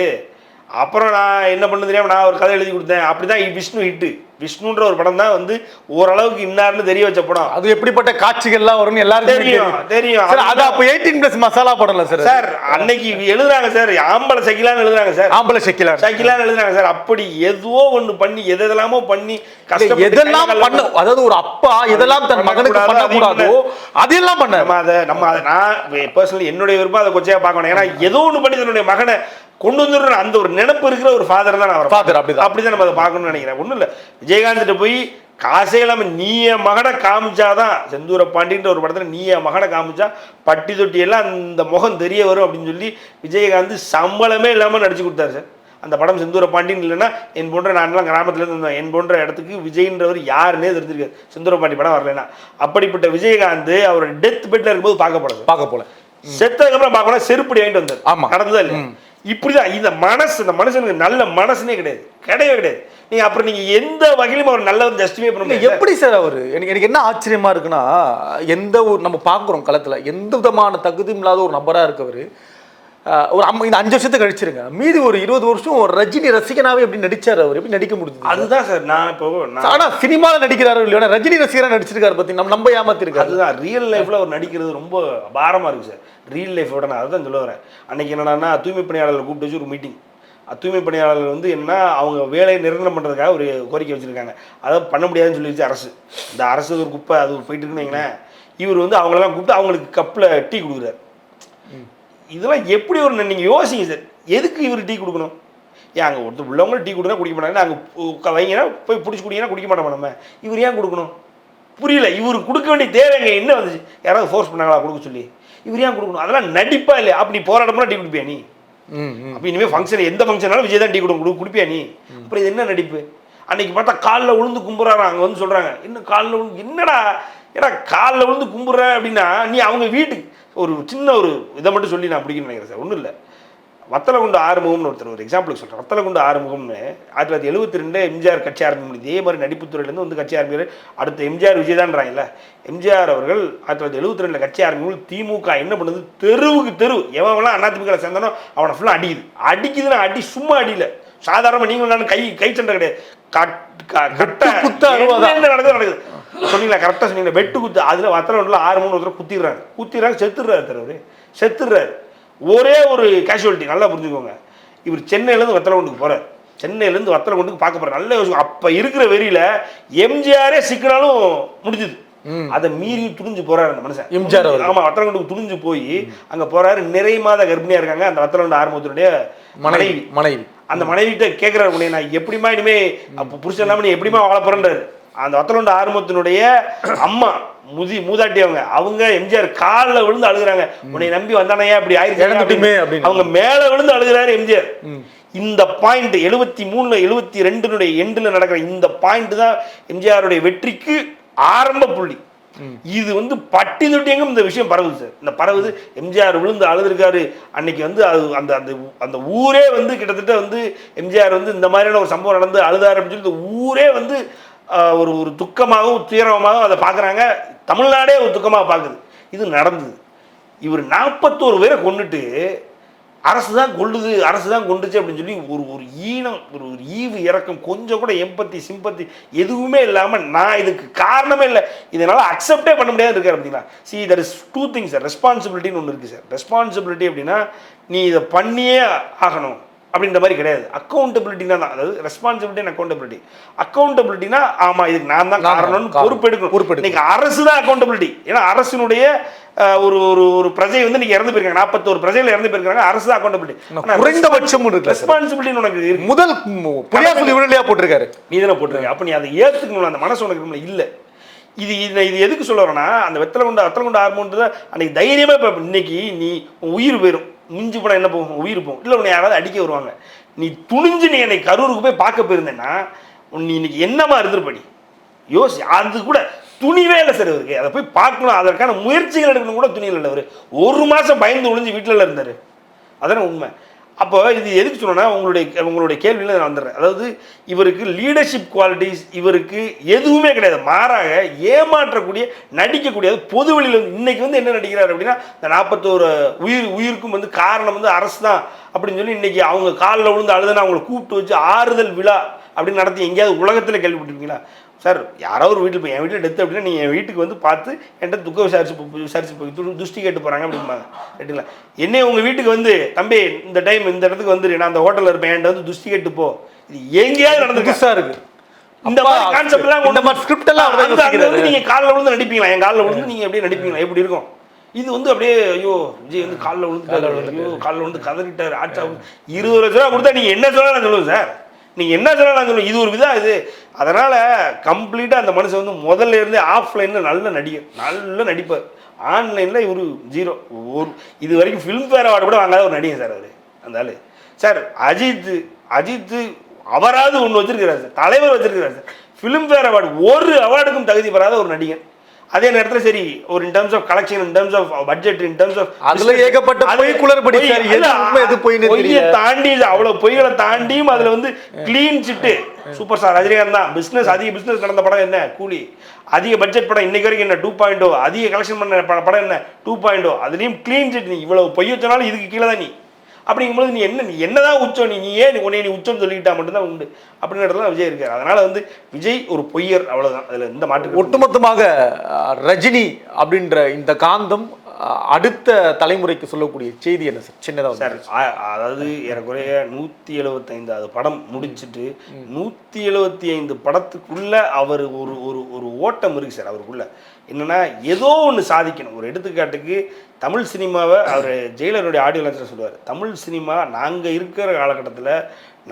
அப்புறம் நான் என்ன பண்ண தெரியாம நான் ஒரு கதை எழுதி கொடுத்தேன். அப்படிதான் விஷ்ணு ஹிட்டு விஷ்ணுன்ற ஒரு படம் தான் வந்து ஓரளவுக்கு இன்னார்னு தெரிய வச்ச படம். அது எப்படிப்பட்ட காட்சிகள்லாம் வரும்னு எல்லாருக்கும் தெரியும், தெரியும். அது அப்போ எயிட்டீன் பிளஸ் மசாலா படம்ல சார் சார் அன்னைக்கு எழுதுறாங்க சார். ஆம்பளை சகிலான்னு எழுதுறாங்க சார். ஆம்பளை செக்கிலா சகிலான்னு எழுதுறாங்க சார். அப்படி எதுவோ ஒண்ணு பண்ணி எது எதெல்லாமோ பண்ணி கஷ்டப்பட்டு எதெல்லாம் பண்ண அதாவது ஒரு அப்பா எதெல்லாம் தன் மகனுக்கு பண்ணக்கூடாதோ, அதெல்லாம் பண்ண. நம்ம அதை நம்ம அதை நான் பர்சனலி என்னுடைய விருப்பம் அதை கொச்சையா பார்க்கணும். ஏன்னா ஏதோ ஒன்று பண்ணி தன்னுடைய மகனை கொண்டு வந்துடுற அந்த ஒரு நினைப்பு இருக்கிற ஒரு ஃபாதர் தான் அவரை Father, அப்படிதான். அப்படிதான் நம்ம அதை பார்க்கணும்னு நினைக்கிறேன். ஒன்றும் இல்லை. விஜயகாந்த்கிட்ட போய் காசே இல்லாம நீ என் மகனை காமிச்சாதான் செந்தூர பாண்டின்ற ஒரு படத்துல நீ என் மகனை காமிச்சா பட்டி தொட்டி எல்லாம் அந்த முகம் தெரிய வரும் அப்படின்னு சொல்லி விஜயகாந்த் சம்பளமே இல்லாம நடிச்சு கொடுத்தாரு சார். அந்த படம் செந்தூர பாண்டின்னு இல்லைன்னா என் போன்ற நான்லாம் கிராமத்துல இருந்து வந்தேன். என் போன்ற இடத்துக்கு விஜய்ன்றவர் யாருன்னே தெரிஞ்சிருக்காரு செந்தூர பாண்டி படம் வரலைன்னா. அப்படிப்பட்ட விஜயகாந்த் அவர் டெத் பெட்ல இருக்கும்போது பார்க்க போல. செத்ததுக்கு அப்புறம் பார்க்கணும் செருப்படி வாங்கிட்டு வந்தார். ஆமா. நடந்ததா இல்லையா? இப்படிதான் இந்த மனசு இந்த மனுஷனுக்கு நல்ல மனசுனே கிடையாது. கிடையவே கிடையாது. நீங்க அப்புறம் நீங்க எந்த வகையிலும் அவர் நல்லவர் ஜஸ்டிஃபை பண்ண முடியாது. எப்படி சார் அவரு? எனக்கு எனக்கு என்ன ஆச்சரியமா இருக்குன்னா எந்த ஒரு நம்ம பார்க்குறோம் களத்துல எந்த விதமான தகுதியும் இல்லாத ஒரு நபரா இருக்கவர். ஒரு அம்மா இந்த அஞ்சு வருஷத்தை கழிச்சிருங்க. மீதி ஒரு இருபது வருஷம் ஒரு ரஜினி ரசிகனாவே எப்படி நடிச்சாரு அவர்? எப்படி நடிக்க முடிஞ்சது? அதுதான் சார் நான் இப்போ நான் ஆனா சினிமால நடிக்கிறாரு இல்லையா ரஜினி ரசிகரா நடிச்சிருக்காரு பத்தி நம்ம நம்ம ஏமாத்திருக்காரு. அதுதான் ரியல் லைஃப்ல அவர் நடிக்கிறது ரொம்ப அபாரமா இருக்கு சார். ரியல் லைஃபோட நான் அதுதான் சொல்ல வரேன். அன்னைக்கு என்னன்னா தூய்மை பணியாளர்கள் கூப்பிட்டு வச்சு ஒரு மீட்டிங் தூய்மை பணியாளர்கள் வந்து என்ன அவங்க வேலையை நிர்ணயம் பண்ணுறதுக்காக ஒரு கோரிக்கை வச்சுருக்காங்க. அதை பண்ண முடியாதுன்னு சொல்லிடுச்சு அரசு. இந்த அரசு ஒரு குப்பை அது போயிட்டு இருக்குன்னு இவர் வந்து அவங்களெல்லாம் கூப்பிட்டு அவங்களுக்கு கப்பில் டீ கொடுக்குறாரு. இதெல்லாம் எப்படி ஒரு நீங்கள் யோசிங்க சார். எதுக்கு இவர் டீ கொடுக்கணும்? ஏன் அங்கே ஒருத்தர் உள்ளவங்க டீ கொடுத்தா குடிக்க மாட்டாங்க. அங்கே வைங்கன்னா போய் பிடிச்சி குடிங்கன்னா குடிக்க மாட்டோம் நம்ம? இவர் ஏன் கொடுக்கணும்? புரியல. இவர் கொடுக்க வேண்டிய தேவைங்க என்ன வந்துச்சு? யாராவது ஃபோர்ஸ் பண்ணாங்களா? கொடுக்க சொல்லி. இவர் ஏன் கொடுக்கணும்? அதெல்லாம் நடிப்பா இல்லையா? அப்ப நீ போராட்டம்னா டீ குடிப்பியா நீ? அப்போ இனிமேல் ஃபங்க்ஷன் எந்த ஃபங்க்ஷனாலும் விஜய் தான் டீ கொடுக்க கொடு குடிப்பியா நீ? அப்புறம் இது என்ன நடிப்பு? அன்னைக்கு பார்த்தா காலில் விழுந்து கும்புறாரு? அங்கே வந்து சொல்கிறாங்க இன்னும் காலில் விழுந்து என்னடா ஏடா காலில் விழுந்து கும்புற அப்படின்னா நீ அவங்க வீட்டுக்கு ஒரு சின்ன ஒரு இதை மட்டும் சொல்லி நான் பிடிக்கணும்னு நினைக்கிறேன் சார். ஒன்றும் இல்லை. வத்தலகுண்டு ஆறுமுகம்னு ஒருத்தர் ஒரு எக்ஸாம்பிளுக்கு சொல்கிறேன் வத்தலகுண்டு ஆறுமுகம்னு ஆயிரத்தி தொள்ளாயிரத்தி எழுபத்தி ரெண்டு எம்ஜிஆர் கட்சி ஆரம்பிக்கும் இதே மாதிரி நடிப்புத்துறையிலேருந்து வந்து கட்சி ஆரம்பிக்கிறார். அடுத்த எம்ஜிஆர் விஜய் தான்றாங்கல்ல எம்ஜிஆர் அவர்கள் ஆயிரத்தி தொள்ளாயிரத்தி எழுபத்தி ரெண்டில் கட்சி ஆரம்பிக்கும் திமுக என்ன பண்ணுது? தெருவுக்கு தெரு. எவன்லாம் அதிமுக சேர்ந்தானோ அவனை ஃபுல்லாக அடிக்குது. அடிக்குதுன்னா அடி சும்மா அடியில. சாதாரணமாக நீங்களும் நானும் கை கை சண்டை கிடையாது. நடக்குது நடக்குது. சொன்னீங்களா? கரெக்டாக சொன்னீங்களா? வெட்டு குத்து. அதில் வத்தலகுண்டில் ஆறு மூணு ஒருத்தர் குத்திடுறாங்க குத்திடுறாங்க செத்துடுறாரு தலைவர் செத்துடுறாரு. ஒரே ஒரு கேஷுவாலிட்டி நல்லா புரிஞ்சுக்கோங்க. இவர் சென்னையிலேருந்து வத்தலகுண்டுக்கு போகிறார் சென்னையிலேருந்து வத்தலகுண்டுக்கு பார்க்க போகிறார் நல்ல யோசிக்கும் அப்போ இருக்கிற வெறியில் எம்ஜிஆரே சிக்கினாலும் முடிஞ்சுது. அதை மீறி துணிஞ்சு போறாரு அந்த மனுஷன். எம்ஜிஆர். ஆமா வத்தலகுண்டுக்கு துணிஞ்சு போய் அங்க போறாரு. நிறை மாத கர்ப்பிணியா இருக்காங்க. அந்த வத்தலகுண்டு ஆரம்பத்தினுடைய மனைவி மனைவி. மனைவி. அந்த மனைவிட்ட கேட்குறாரு நான் எப்படிமா இனிமே அப்போ புருஷன் இல்லாமல் நீ எப்படிமா வாழ போறேன்றாரு. அந்த வத்தலகுண்டு ஆரம்பத்தினுடைய அம்மா முதி மூதாட்டி அவங்க அவங்க எம்ஜிஆர் காலில் விழுந்து அழுகுறாங்க. உன்னை நம்பி வந்தானே அப்படி அப்படின்னு. அவங்க மேல விழுந்து அழுகுறாரு எம்ஜிஆர். இந்த பாயிண்ட் எழுபத்தி மூணுல எழுபத்தி ரெண்டுனுடைய எண்டில் நடக்கிற இந்த பாயிண்ட் தான் எம்ஜிஆருடைய வெற்றிக்கு ஆரம்ப புள்ளி. இது வந்து பட்டி தொட்டியங்கும் இந்த விஷயம் பரவுது சார். இந்த பரவுது எம்ஜிஆர் விழுந்து அழுதுருக்காரு. அன்னைக்கு வந்து அது அந்த அந்த அந்த ஊரே வந்து கிட்டத்தட்ட வந்து எம்ஜிஆர் வந்து இந்த மாதிரியான ஒரு சம்பவம் நடந்து அழுதாரு அப்படின்னு சொல்லி இந்த ஊரே வந்து ஒரு ஒரு துக்கமாகவும் துயரமாகவும் அதை பார்க்குறாங்க. தமிழ்நாடே ஒரு துக்கமாக பார்க்குது. இது நடந்தது. இவர் நாற்பத்தோரு பேரை கொண்டுட்டு அரசு தான் கொள்ளுது அரசு தான் கொண்டுச்சு அப்படின்னு சொல்லி ஒரு ஒரு ஈனம் ஒரு ஒரு ஈவு இறக்கம் கொஞ்சம் கூட எம்பத்தி சிம்பத்தி எதுவுமே இல்லாமல் நான் இதுக்கு காரணமே இல்லை. இதனால் அக்செப்டே பண்ண முடியாது இருக்கார் அப்படின்னா see there is two things sir ரெஸ்பான்சிபிலிட்டின்னு ஒன்று இருக்குது சார் ரெஸ்பான்சிபிலிட்டி அப்படின்னா நீ இதை பண்ணியே ஆகணும். அப்படின்ற மாதிரி கிடையாது. அக்கௌண்டபிலிட்டினா தான். அதாவது ரெஸ்பான்சிபிலிட்டி அண்ட் அக்கௌண்டபிலிட்டி அக்கௌண்டபிலிட்டினா ஆமா இதுக்கு நான் தான் காரணம்னு காரணம். பொறுப்பெடுக்கணும். பொறுப்பெடுக்கணும். இன்னைக்கு அரசு தான் அக்கௌண்டபிலிட்டி ஏன்னா அரசினுடைய ஒரு ஒரு ஒரு பிரஜை வந்து நீங்க இறந்து போயிருக்காங்க. நாற்பத்தோரு பிரஜைகள் இறந்து போயிருக்காங்க. அரசு தான் அக்கௌண்டபிலிட்டி குறைந்தபட்சம்? ரெஸ்பான்சிபிலிட்டி உனக்கு முதல் புரியா சொல்லி விடலையா போட்டிருக்காரு? நீ தானே போட்டிருக்க. அப்போ நீ அதை ஏற்றுக்கணும் அந்த மனசு உனக்கு இல்லை. இது இது இது எதுக்கு சொல்ல வரேன்னா அந்த வெத்தலை கொண்டு வெத்தலை கொண்டு ஆரம்பன்றது அன்னைக்கு தைரியமே இப்போ இன்னைக்கு நீ உயிர் போயிடும் மிஞ்சி போனால் என்ன போகும்? உயிர் போகும். இல்லை உன்னை யாராவது அடிக்க வருவாங்க. நீ துணிஞ்சு நீ என்னை கரூருக்கு போய் பார்க்க போயிருந்தேன்னா உன் நீ இன்னைக்கு என்னமா இருந்திருப்படி யோசி. அது கூட துணிவே இல்லை சார் இவருக்கு. அதை போய் பார்க்கணும். அதற்கான முயற்சிகள் எடுக்கணும் கூட துணியில் இல்லை அவர் ஒரு மாதம் பயந்து ஒளிஞ்சு வீட்டில் இருந்தார். அதான உண்மை. அப்போ இது எதுக்கு சொன்னேன்னா உங்களுடைய உங்களுடைய கேள்வியில் நான் வந்துடுறேன். அதாவது இவருக்கு லீடர்ஷிப் குவாலிட்டிஸ் இவருக்கு எதுவுமே கிடையாது. மாறாக ஏமாற்றக்கூடிய நடிக்கக்கூடிய பொது வெளியில் வந்து இன்னைக்கு வந்து என்ன நடிக்கிறார் அப்படின்னா இந்த நாற்பத்தோரு உயிர் உயிருக்கும் வந்து காரணம் வந்து அரசு தான் அப்படின்னு சொல்லி இன்னைக்கு அவங்க காலில் விழுந்து அழுதுனா அவங்களை கூப்பிட்டு வச்சு ஆறுதல் விழா அப்படின்னு நடத்தி எங்கேயாவது உலகத்தில் கேள்விப்பட்டிருக்கீங்களா? சார் யாராவது ஒரு வீட்டில் போய் என் வீட்டில் டெத் அப்படின்னா நீ என் வீட்டுக்கு வந்து பார்த்து என்கிட்ட துக்க விசாரிச்சு விசாரிச்சு துஷ்டி கேட்டு போகிறாங்க அப்படிம்பாங்க. ரைட்டுங்களா என்னை உங்கள் வீட்டுக்கு வந்து தம்பி இந்த டைம் இந்த இடத்துக்கு வந்துரு நான் அந்த ஹோட்டலில் இருப்பேன் என்கிட்ட வந்து துஷ்டி கேட்டு போ. இது எங்கேயாவது நடந்துருக்கு? புதுசா இருக்கு. இந்த மாதிரி அப்பா, கான்செப்ட் எல்லாம் இந்த மாதிரி ஸ்கிரிப்ட் எல்லாம் வந்து யோசிக்கிறாரு. நீங்க காலில் விழுந்து நடிப்பீங்களா? என் காலில் விழுந்து நீங்க அப்படியே நடிப்பீங்களா? எப்படி இருக்கும்? இது வந்து அப்படியே ஐயோ விஜய் வந்து காலில் விழுந்து ஐயோ காலில் விழுந்து கதறிட்டாரு. ஆட்சா இருபது லட்ச ரூபா கொடுத்தா நீங்க என்ன சொல்ல நான் சொல்லுவேன் சார். நீங்கள் என்ன சொன்னாலும் நான் இது ஒரு விதம் இது. அதனால் கம்ப்ளீட்டாக அந்த மனுஷன் வந்து முதல்ல இருந்தே ஆஃப்லைனில் நல்ல நடிகர் நல்ல நடிப்பார். ஆன்லைனில் இவரு ஜீரோ ஒரு இது வரைக்கும் ஃபிலிம் ஃபேர் அவார்டு கூட வாங்காத ஒரு நடிகர் சார் அவர். அந்த ஆள். சார் அஜித் அஜித் அவராவது ஒன்று வச்சிருக்கிறார் சார் தலைவர் வச்சிருக்கிறார் சார் ஃபிலிம் ஃபேர் அவார்டு ஒரு அவார்டுக்கும் தகுதி பெறாத ஒரு நடிகன். அதே நேரத்தில் சரி ஒரு in terms of collection in terms of budget in terms of அதுல ஏகப்பட்ட பொய் குளறுபடி. எது பொய்ன்னு தெரியல. தாண்டி அவ்வளவு பொய்களை தாண்டியும் அதுல வந்து clean chit super star Rajinikanth தான். பிசினஸ் அதிக பிசினஸ் நடந்த படம் என்ன? கூலி. அதிக பட்ஜெட் படம் இன்னைக்கு வரைக்கும் என்ன? டூ பாயிண்ட் அதிக கலெக்ஷன் பண்ண படம் என்ன? டூ பாயிண்ட் அதுலயும் க்ளீன் சிட் நீ இவ்வளவு பொய் வச்சனாலும் இதுக்கு கீழே தான் நீ. அப்படிங்கும்போது நீ என்ன நீ என்னதான் உச்சம் நீ நீ ஏன் உன்னை நீ உச்சம் சொல்லிக்கிட்டா மட்டும்தான் உண்டு. அப்படின்ற இடத்துல தான் விஜய் இருக்காரு. அதனால வந்து விஜய் ஒரு பொய்யர் அவ்வளவுதான். அதுல இந்த மாட்டு ஒட்டுமொத்தமாக ரஜினி அப்படின்ற இந்த காந்தம் அடுத்த தலைமுறைக்கு சொல்லக்கூடிய செய்தி என்ன சார்? சின்னதாக சார் அதாவது ஏறக்குறைய நூற்றி எழுபத்தைந்தாவது படம் முடிச்சிட்டு நூற்றி எழுபத்தி ஐந்து படத்துக்குள்ள அவர் ஒரு ஒரு ஒரு ஓட்டம் இருக்கு சார் அவருக்குள்ள. என்னென்னா ஏதோ ஒன்று சாதிக்கணும். ஒரு எடுத்துக்காட்டுக்கு தமிழ் சினிமாவை அவர் ஜெயிலருடைய ஆடியோ லஞ்சில் சொல்லுவார். தமிழ் சினிமா நாங்கள் இருக்கிற காலகட்டத்தில்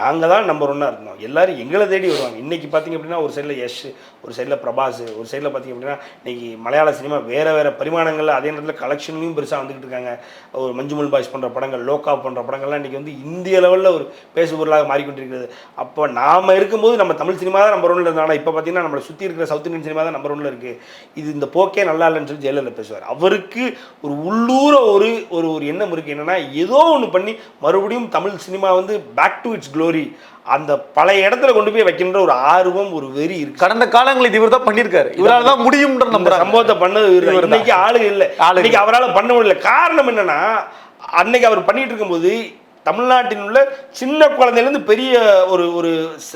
நாங்கள் தான் நம்பர் ஒன்னாக இருந்தோம். எல்லோரும் எங்களை தேடி வருவாங்க. இன்றைக்கி பார்த்தீங்க அப்படின்னா ஒரு சைடில் யஷ் ஒரு சைடில் பிரபாஸ் ஒரு சைடில் பார்த்தீங்க அப்படின்னா இன்றைக்கி மலையாள சினிமா வேறு வேறு பரிமாணங்களில் அதே நேரத்தில் கலெக்ஷன்லையும் பெருசாக வந்துக்கிட்டு இருக்காங்க. ஒரு மஞ்சுமல் பாய்ஸ் பண்ணுற படங்கள் லோகா பண்ணுற படங்கள்லாம் இன்றைக்கி வந்து இந்திய லெவலில் ஒரு பேசு பொருளாக மாறிக்கொண்டிருக்கிறது. அப்போ நாம் இருக்கும்போது நம்ம தமிழ் சினிமா தான் நம்பர் ஒன்றில் இருந்தாலும் இப்போ பார்த்தீங்கன்னா நம்மளை சுற்றி இருக்கிற சவுத் இந்தியன் சினிமா தான் நம்பர் ஒன்றில் இருக்குது இது இந்த போக்கே நல்லா இல்லைன்னு சொல்லி ஜெயலலிதா பேசுவார். அவருக்கு ஒரு உள்ளூர ஒரு ஒரு ஒரு எண்ணம் இருக்குது என்னென்னா ஏதோ ஒன்று பண்ணி மறுபடியும் தமிழ் சினிமா வந்து பேக் டு இட்ஸ் க்ளோ க்ளோரி அந்த பழைய இடத்துல கொண்டு போய் வைக்கின்ற ஒரு ஆர்வம் ஒரு வெறி இருக்கு. கடந்த காலங்களில் இவர் தான் பண்ணியிருக்காரு. இவரால் தான் முடியும்ன்ற நம்ம சம்பவத்தை பண்ணது. இன்னைக்கு ஆளு இல்லை. இன்னைக்கு அவரால் பண்ண முடியல. காரணம் என்னன்னா அன்னைக்கு அவர் பண்ணிட்டு இருக்கும்போது தமிழ்நாட்டில் உள்ள சின்ன குழந்தையிலேருந்து பெரிய ஒரு ஒரு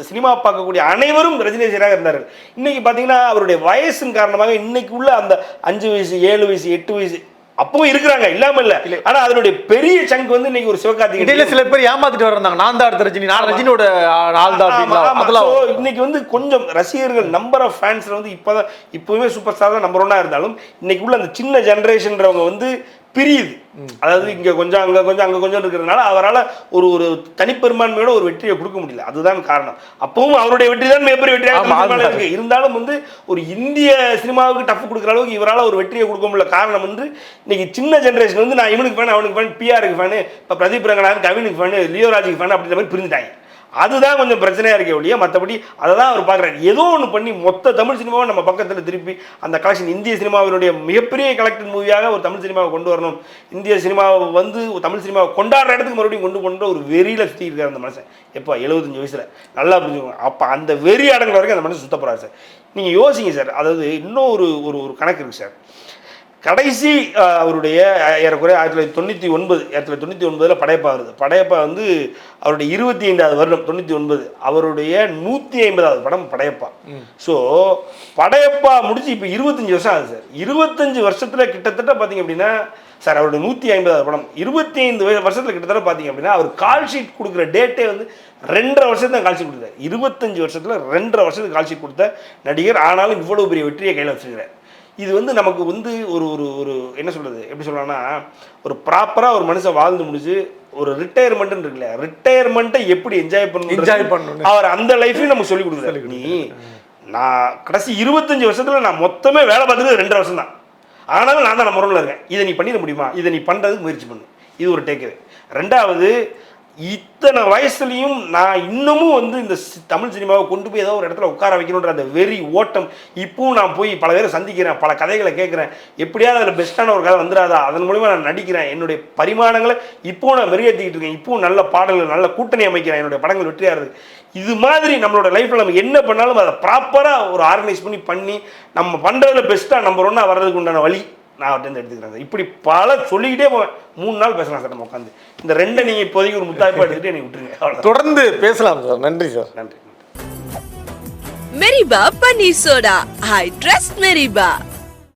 சினிமா பார்க்கக்கூடிய அனைவரும் ரஜினி ரசிகராக இருந்தார்கள். இன்னைக்கு பார்த்தீங்கன்னா அவருடைய வயசின் காரணமாக இன்னைக்கு உள்ள அந்த அஞ்சு வயசு ஏழு வயசு எட்டு வயசு அப்பவும் இருக்கிறாங்க இல்லாம இல்ல. ஆனா அதனுடைய பெரிய சங்க் வந்து இன்னைக்கு ஒரு இடையில சிவகார்த்திகேயன் சில பேர் ஏமாத்திட்டு வர்றாங்க நான் தான் அடுத்த ரஜினி நான் ரஜினியோட ஆள் தான் இன்னைக்கு வந்து கொஞ்சம் ரசிகர்கள் நம்பர் ஆஃப் ஃபேன்ஸ்ல வந்து இப்போதான் இப்போவுமே சூப்பர் ஸ்டார் தான் நம்பர் ஒன்னா இருந்தாலும் இன்னைக்கு உள்ள அந்த சின்ன ஜெனரேஷன்றவங்க வந்து பிரியுது. அதாவது இங்க கொஞ்சம் அங்க கொஞ்சம் அங்க கொஞ்சம் இருக்கிறதுனால அவரால் ஒரு ஒரு தனிப்பெரும்பான்மையோட ஒரு வெற்றியை கொடுக்க முடியல. அதுதான் காரணம். அப்பவும் அவருடைய வெற்றி தான் மிகப்பெரிய வெற்றியாக. இருக்கு. இருந்தாலும் வந்து ஒரு இந்திய சினிமாவுக்கு டஃப் கொடுக்குற அளவுக்கு இவரால் ஒரு வெற்றியை கொடுக்க முடியல. காரணம் வந்து இன்னைக்கு சின்ன ஜெனரேஷன் வந்து நான் இவனுக்கு ஃபேன் அவனுக்கு ஃபேன் பிஆருக்கு ஃபேனு இப்போ பிரதீப் ரங்கநாதன் கவினுக்கு ஃபேனு லியோராஜுக்கு ஃபேன் அப்படின்ற மாதிரி பிரிஞ்சுட்டாங்க. அதுதான் கொஞ்சம் பிரச்சனையாக இருக்கே ஒழிய மற்றபடி அதை தான் அவர் பார்க்குறாரு. ஏதோ ஒன்று பண்ணி மொத்த தமிழ் சினிமாவை நம்ம பக்கத்தில் திருப்பி அந்த கலெக்ஷன் இந்திய சினிமாவினுடைய மிகப்பெரிய கலெக்டர் மூவியாக ஒரு தமிழ் சினிமாவை கொண்டு வரணும். இந்திய சினிமாவை வந்து ஒரு தமிழ் சினிமாவை கொண்டாடுற இடத்துக்கு மறுபடியும் கொண்டு கொண்டு ஒரு வெறியில் சுற்றி இருக்கார் அந்த மனுஷன். எப்போ எழுபத்தஞ்சு வயசில். நல்லா புரிஞ்சுக்கணும் அப்போ அந்த வெறி அடங்குற வரைக்கும் அந்த மனுஷன் சுத்தப்படுறாரு சார். நீங்கள் யோசிங்க சார். அதாவது இன்னும் ஒரு ஒரு ஒரு கணக்கு இருக்குது சார். கடைசி அவருடைய ஏறக்குறைய ஆயிரத்தி தொள்ளாயிரத்தி தொண்ணூற்றி ஒன்பது ஆயிரத்தி தொள்ளாயிரத்தி தொண்ணூற்றி ஒன்பதில் படையப்பா வருது. படையப்பா வந்து அவருடைய இருபத்தி ஐந்தாவது வருடம் தொண்ணூற்றி ஒன்பது அவருடைய நூற்றி ஐம்பதாவது படம் படையப்பா. ஸோ படையப்பா முடிச்சு இப்போ இருபத்தஞ்சி வருஷம் ஆகுது சார். இருபத்தஞ்சு வருஷத்தில் கிட்டத்தட்ட பார்த்தீங்க அப்படின்னா சார் அவருடைய நூற்றி ஐம்பதாவது படம் இருபத்தி ஐந்து வருஷத்தில் கிட்டத்தட்ட பார்த்தீங்க அப்படின்னா அவர் கால் ஷீட் கொடுக்குற டேட்டே வந்து ரெண்டரை வருஷத்துக்கு தான் கால் ஷீட் கொடுத்தார். இருபத்தஞ்சு வருஷத்தில் ரெண்டரை வருஷத்துக்கு கால் ஷீட் கொடுத்த நடிகர் ஆனாலும் இவ்வளோ பெரிய வெற்றியை கையில் வச்சிருக்கிறார். இது வந்து நமக்கு வந்து ஒரு ஒரு ஒரு என்ன சொல்றது? எப்படி சொல்லலாம்னா ஒரு ப்ராப்பராக ஒரு மனுஷன் வாழ்ந்து முடிச்சு ஒரு ரிட்டையர்மெண்ட் இருக்குல்ல ரிட்டையர்மெண்ட்டை எப்படி என்ஜாய் பண்ணணும் Enjoy பண்ணணும்னு. அவர் அந்த லைஃபையும் நமக்கு சொல்லி கொடுக்குறாரு. நீ நான் கடைசி இருபத்தஞ்சு வருஷத்துல நான் மொத்தமே வேலை பார்த்தது ரெண்டரை வருஷம் தான். ஆனாலும் நான் தான் நம்ம முறையில் இருக்கேன். இதை நீ பண்ணிட முடியுமா? இதை நீ பண்ணுறதுக்கு முயற்சி பண்ணு. இது ஒரு டேக்அவே ரெண்டாவது இத்தனை வயசுலையும் நான் இன்னமும் வந்து இந்த தமிழ் சினிமாவை கொண்டு போய் ஏதோ ஒரு இடத்துல உட்கார வைக்கணுன்ற அந்த வெறி ஓட்டம் இப்பவும் நான் போய் பல பேரை சந்திக்கிறேன் பல கதைகளை கேட்குறேன். எப்படியாவது அதில் பெஸ்ட்டான ஒரு கதை வந்துடாதா அதன் மூலிமா நான் நடிக்கிறேன். என்னுடைய பரிமாணங்களை இப்போவும் நான் மெருகேற்றிக்கிட்டு இருக்கேன். இப்பவும் நல்ல பாடல்கள் நல்ல கூட்டணி அமைக்கிறேன். என்னுடைய படங்கள் வெற்றியாகிறது இது மாதிரி நம்மளோட லைஃப்பில் நம்ம என்ன பண்ணாலும் அதை ப்ராப்பராக ஒரு ஆர்கனைஸ் பண்ணி பண்ணி நம்ம பண்ணுறதுல பெஸ்ட்டாக நம்பர் ஒன்றா வர்றதுக்கு உண்டான வழி நான் அவர்கிட்ட எடுத்துக்கிறேன் சார். இப்படி பல சொல்லிக்கிட்டே போவேன். மூணு நாள் பேசலாம் சார் நம்ம உட்காந்து. இந்த ரெண்டை நீங்கள் இப்போதைக்கு ஒரு முத்தாய்ப்பாக எடுத்துகிட்டு எனக்கு விட்டுருங்க. தொடர்ந்து பேசலாம் சார். நன்றி சார். நன்றி. Meriba Paneer Soda. I trust Meriba.